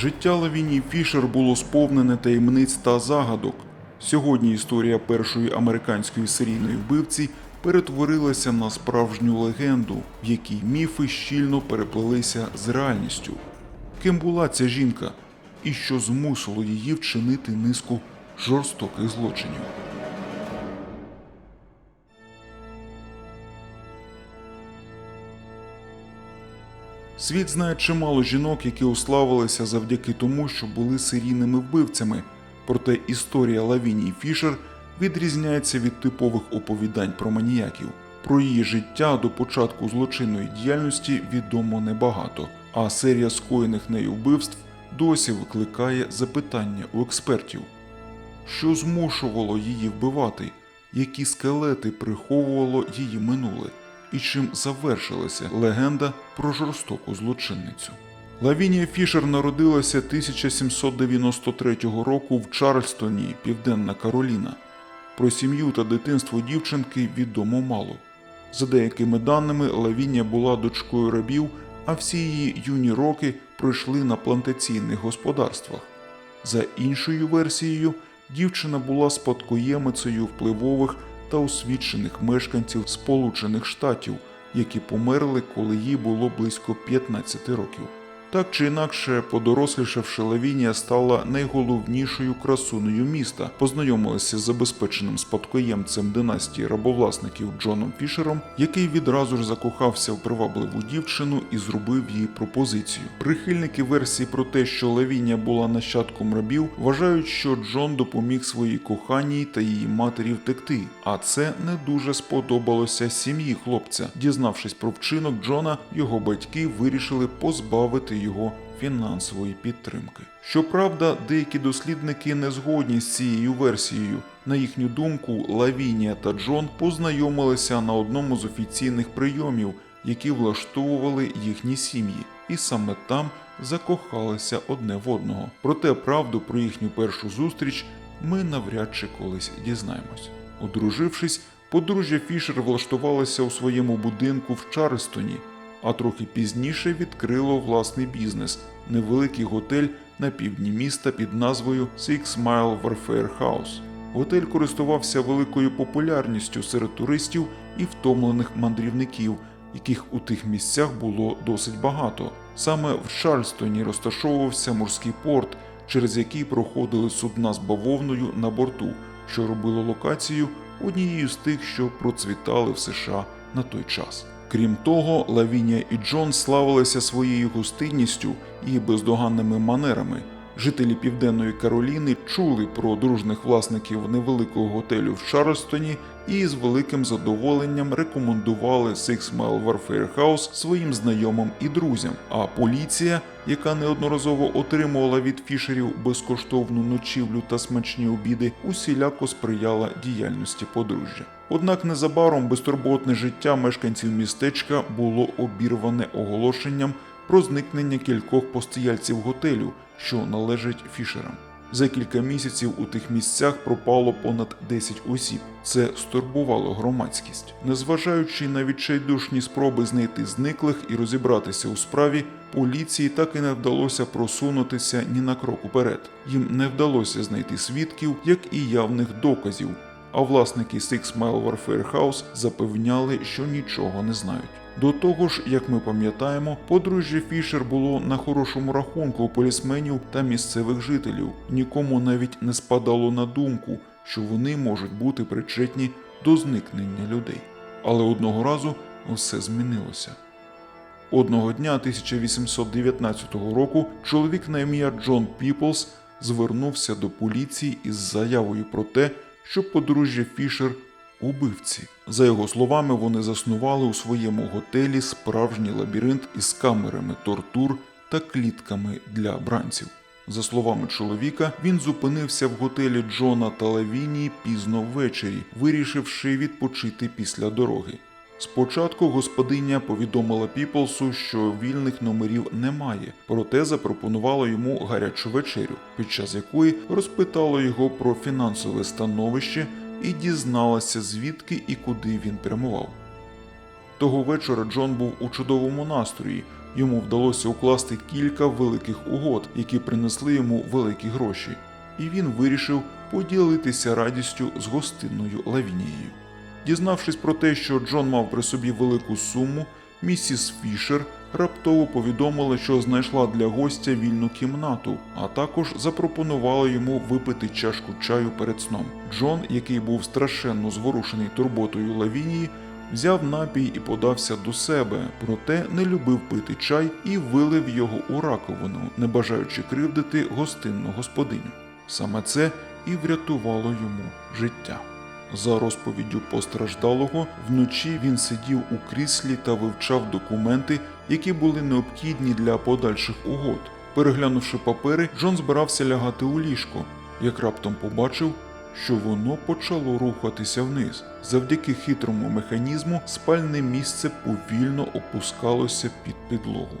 Життя Лавінії Фішер було сповнене таємниць та загадок. Сьогодні історія першої американської серійної вбивці перетворилася на справжню легенду, в якій міфи щільно переплелися з реальністю. Ким була ця жінка і що змусило її вчинити низку жорстоких злочинів? Світ знає чимало жінок, які уславилися завдяки тому, що були серійними вбивцями. Проте історія Лавінії Фішер відрізняється від типових оповідань про маніяків. Про її життя до початку злочинної діяльності відомо небагато, а серія скоєних нею вбивств досі викликає запитання у експертів. Що змушувало її вбивати? Які скелети приховувало її минуле? І чим завершилася легенда про жорстоку злочинницю? Лавінія Фішер народилася 1793 року в Чарльстоні, Південна Кароліна. Про сім'ю та дитинство дівчинки відомо мало. За деякими даними, Лавінія була дочкою рабів, а всі її юні роки пройшли на плантаційних господарствах. За іншою версією, дівчина була спадкоємицею впливових та освічених мешканців Сполучених Штатів, які померли, коли їй було близько 15 років. Так чи інакше, подорослішавши Лавінія стала найголовнішою красунею міста, познайомилася з забезпеченим спадкоємцем династії рабовласників Джоном Фішером, який відразу ж закохався в привабливу дівчину і зробив їй пропозицію. Прихильники версії про те, що Лавінія була нащадком рабів, вважають, що Джон допоміг своїй коханій та її матері втекти. А це не дуже сподобалося сім'ї хлопця. Дізнавшись про вчинок Джона, його батьки вирішили позбавити його фінансової підтримки. Щоправда, деякі дослідники не згодні з цією версією. На їхню думку, Лавінія та Джон познайомилися на одному з офіційних прийомів, які влаштовували їхні сім'ї, і саме там закохалися одне в одного. Проте правду про їхню першу зустріч ми навряд чи колись дізнаємось. Одружившись, подружжя Фішер влаштувалося у своєму будинку в Чарльстоні, а трохи пізніше відкрило власний бізнес невеликий готель на півдні міста під назвою Six Mile Warfare House. Готель користувався великою популярністю серед туристів і втомлених мандрівників, яких у тих місцях було досить багато. Саме в Чарльстоні розташовувався морський порт, через який проходили судна з бавовною на борту, що робило локацію однією з тих, що процвітали в США на той час. Крім того, Лавінія і Джон славилися своєю гостинністю і бездоганними манерами. Жителі Південної Кароліни чули про дружних власників невеликого готелю в Чарльстоні і з великим задоволенням рекомендували Six Mile Warfare House своїм знайомим і друзям. А поліція, яка неодноразово отримувала від фішерів безкоштовну ночівлю та смачні обіди, усіляко сприяла діяльності подружжя. Однак незабаром безтурботне життя мешканців містечка було обірване оголошенням про зникнення кількох постояльців готелю, що належать фішерам. За кілька місяців у тих місцях пропало понад 10 осіб. Це стурбувало громадськість. Незважаючи на відчайдушні спроби знайти зниклих і розібратися у справі, поліції так і не вдалося просунутися ні на крок уперед. Їм не вдалося знайти свідків, як і явних доказів. А власники Six Mile Warfare House запевняли, що нічого не знають. До того ж, як ми пам'ятаємо, подружжя Фішер було на хорошому рахунку полісменів та місцевих жителів. Нікому навіть не спадало на думку, що вони можуть бути причетні до зникнення людей. Але одного разу все змінилося. Одного дня 1819 року чоловік на ім'я Джон Піплс звернувся до поліції із заявою про те, що подружжя Фішер убивці. За його словами, вони заснували у своєму готелі справжній лабіринт із камерами тортур та клітками для бранців. За словами чоловіка, він зупинився в готелі Джона та Лавінії пізно ввечері, вирішивши відпочити після дороги. Спочатку господиня повідомила Піплсу, що вільних номерів немає, проте запропонувала йому гарячу вечерю, під час якої розпитала його про фінансове становище і дізналася, звідки і куди він прямував. Того вечора Джон був у чудовому настрої, Йому вдалося укласти кілька великих угод, які принесли йому великі гроші, і він вирішив поділитися радістю з гостинною Лавінією. Дізнавшись про те, що Джон мав при собі велику суму, місіс Фішер раптово повідомила, що знайшла для гостя вільну кімнату, а також запропонувала йому випити чашку чаю перед сном. Джон, який був страшенно зворушений турботою Лавінії, взяв напій і подався до себе, проте не любив пити чай і вилив його у раковину, не бажаючи кривдити гостинну господиню. Саме це і врятувало йому життя. За розповіддю постраждалого, вночі він сидів у кріслі та вивчав документи, які були необхідні для подальших угод. Переглянувши папери, Джон збирався лягати у ліжко, як раптом побачив, що воно почало рухатися вниз. Завдяки хитрому механізму спальне місце повільно опускалося під підлогу.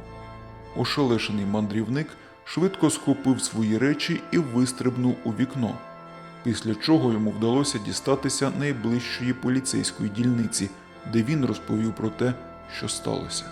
Ошелешений мандрівник швидко схопив свої речі і вистрибнув у вікно після чого йому вдалося дістатися найближчої поліцейської дільниці, де він розповів про те, що сталося.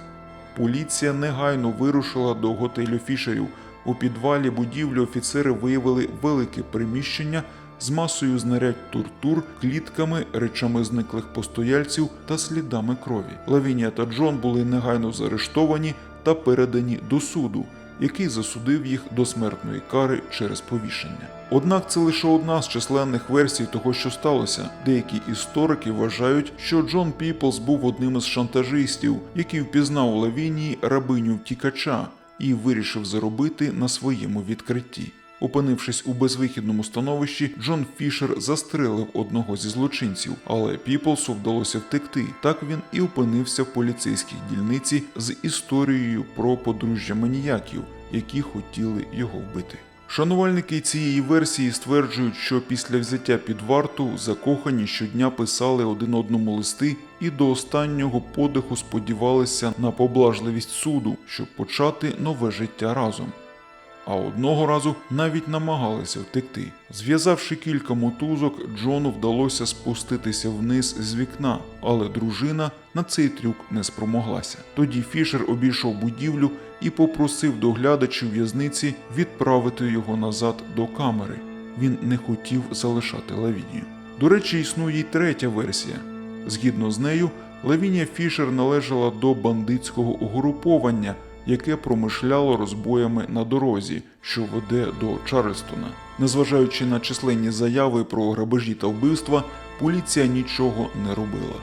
Поліція негайно вирушила до готелю Фішерів. У підвалі будівлі офіцери виявили велике приміщення з масою знарядь тортур, клітками, речами зниклих постояльців та слідами крові. Лавінія та Джон були негайно заарештовані та передані до суду, який засудив їх до смертної кари через повішення. Однак це лише одна з численних версій того, що сталося. Деякі історики вважають, що Джон Піплс був одним із шантажистів, який впізнав у Лавінії рабиню втікача і вирішив заробити на своєму відкритті. Опинившись у безвихідному становищі, Джон Фішер застрелив одного зі злочинців, але Піплсу вдалося втекти. Так він і опинився в поліцейській дільниці з історією про подружжя маніяків, які хотіли його вбити. Шанувальники цієї версії стверджують, що після взяття під варту закохані щодня писали один одному листи і до останнього подиху сподівалися на поблажливість суду, щоб почати нове життя разом. А одного разу навіть намагалися втекти. Зв'язавши кілька мотузок, Джону вдалося спуститися вниз з вікна, але дружина на цей трюк не спромоглася. Тоді Фішер обійшов будівлю і попросив доглядачів в'язниці відправити його назад до камери. Він не хотів залишати Лавінію. До речі, існує й третя версія. Згідно з нею, Лавінія Фішер належала до бандитського угруповання, яке промишляло розбоями на дорозі, що веде до Чарльстона. Незважаючи на численні заяви про грабежі та вбивства, поліція нічого не робила.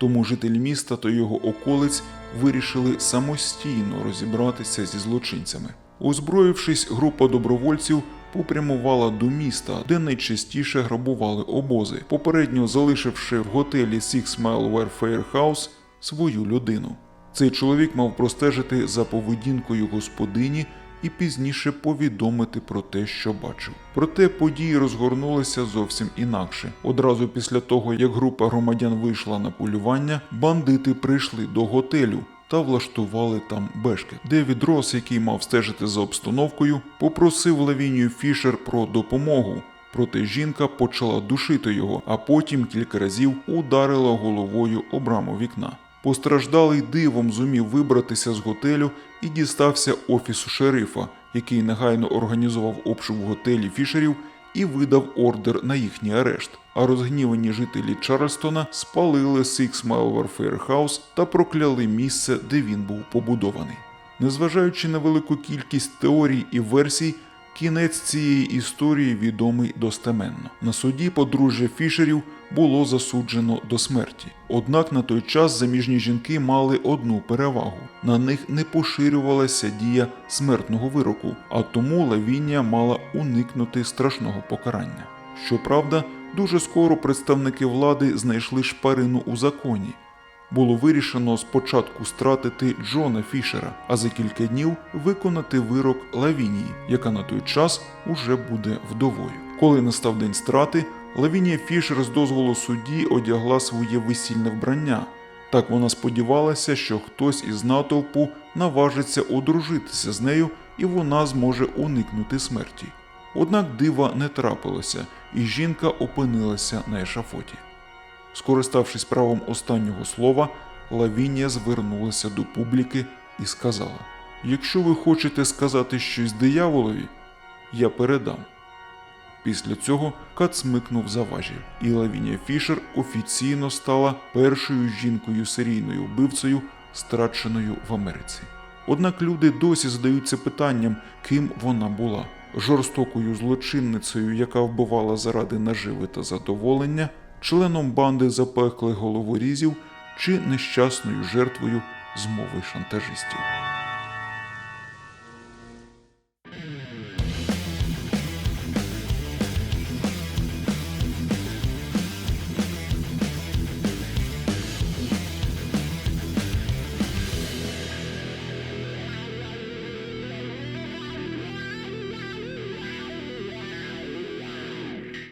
Тому жителі міста та його околиць вирішили самостійно розібратися зі злочинцями. Озброївшись, група добровольців попрямувала до міста, де найчастіше грабували обози, попередньо залишивши в готелі Six Mile Warfare House свою людину. Цей чоловік мав простежити за поведінкою господині і пізніше повідомити про те, що бачив. Проте події розгорнулися зовсім інакше. Одразу після того, як група громадян вийшла на полювання, бандити прийшли до готелю. Та влаштували там бешкет. Девід Рос, який мав стежити за обстановкою, попросив Лавінію Фішер про допомогу. Проте жінка почала душити його, а потім кілька разів ударила головою об раму вікна. Постраждалий дивом зумів вибратися з готелю і дістався офісу шерифа, який негайно організував обшук в готелі Фішерів і видав ордер на їхній арешт. А розгнівані жителі Чарльстона спалили Six Mile Warfare House та прокляли місце, де він був побудований. Незважаючи на велику кількість теорій і версій, кінець цієї історії відомий достеменно. На суді подружжя Фішерів було засуджено до смерті. Однак на той час заміжні жінки мали одну перевагу: на них не поширювалася дія смертного вироку, а тому Лавінія мала уникнути страшного покарання. Щоправда, дуже скоро представники влади знайшли шпарину у законі. Було вирішено спочатку стратити Джона Фішера, а за кілька днів виконати вирок Лавінії, яка на той час уже буде вдовою. Коли настав день страти, Лавінія Фішер з дозволу судді одягла своє весільне вбрання. Так вона сподівалася, що хтось із натовпу наважиться одружитися з нею і вона зможе уникнути смерті. Однак дива не трапилося, і жінка опинилася на ешафоті. Скориставшись правом останнього слова, Лавінія звернулася до публіки і сказала: Якщо ви хочете сказати щось дияволові, я передам. Після цього Кат смикнув за важіль, і Лавінія Фішер офіційно стала першою жінкою серійною вбивцею, страченою в Америці. Однак люди досі задаються питанням, ким вона була жорстокою злочинницею, яка вбивала заради наживи та задоволення, членом банди запеклих головорізів чи нещасною жертвою змови шантажистів.